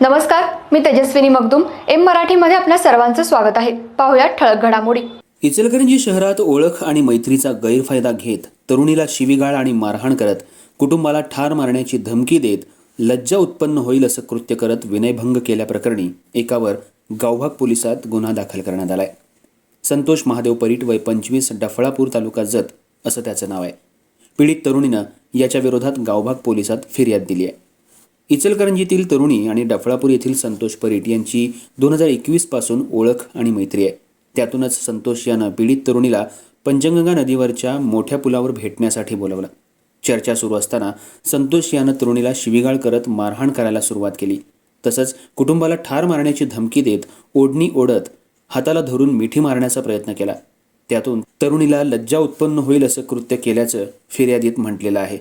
नमस्कार मी तेजस्विनी मगदुम. एम मराठीमध्ये आपल्या सर्वांचं स्वागत आहे. पाहुयात ठळक घडामोडी. इचलकरंजी शहरात ओळख आणि मैत्रीचा गैरफायदा घेत तरुणीला शिवीगाळ आणि मारहाण करत कुटुंबाला ठार मारण्याची धमकी देत लज्जा उत्पन्न होईल असं कृत्य करत विनयभंग केल्याप्रकरणी एकावर गावभाग पोलिसात गुन्हा दाखल करण्यात आलाय. संतोष महादेव परीट वय पंचवीस डफळापूर तालुका जत असं त्याचं नाव आहे. पीडित तरुणीनं याच्या विरोधात गावभाग पोलिसात फिर्याद दिली आहे. इचलकरंजीतील तरुणी आणि डफळापूर येथील संतोष परीट यांची दोन हजार एकवीसपासून ओळख आणि मैत्री आहे. त्यातूनच संतोष यानं पीडित तरुणीला पंचगंगा नदीवरच्या मोठ्या पुलावर भेटण्यासाठी बोलावलं. चर्चा सुरू असताना संतोष यानं तरुणीला शिवीगाळ करत मारहाण करायला सुरुवात केली. तसंच कुटुंबाला ठार मारण्याची धमकी देत ओढणी ओढत हाताला धरून मिठी मारण्याचा प्रयत्न केला. त्यातून तरुणीला लज्जा उत्पन्न होईल असं कृत्य केल्याचं फिर्यादीत म्हटलेलं आहे.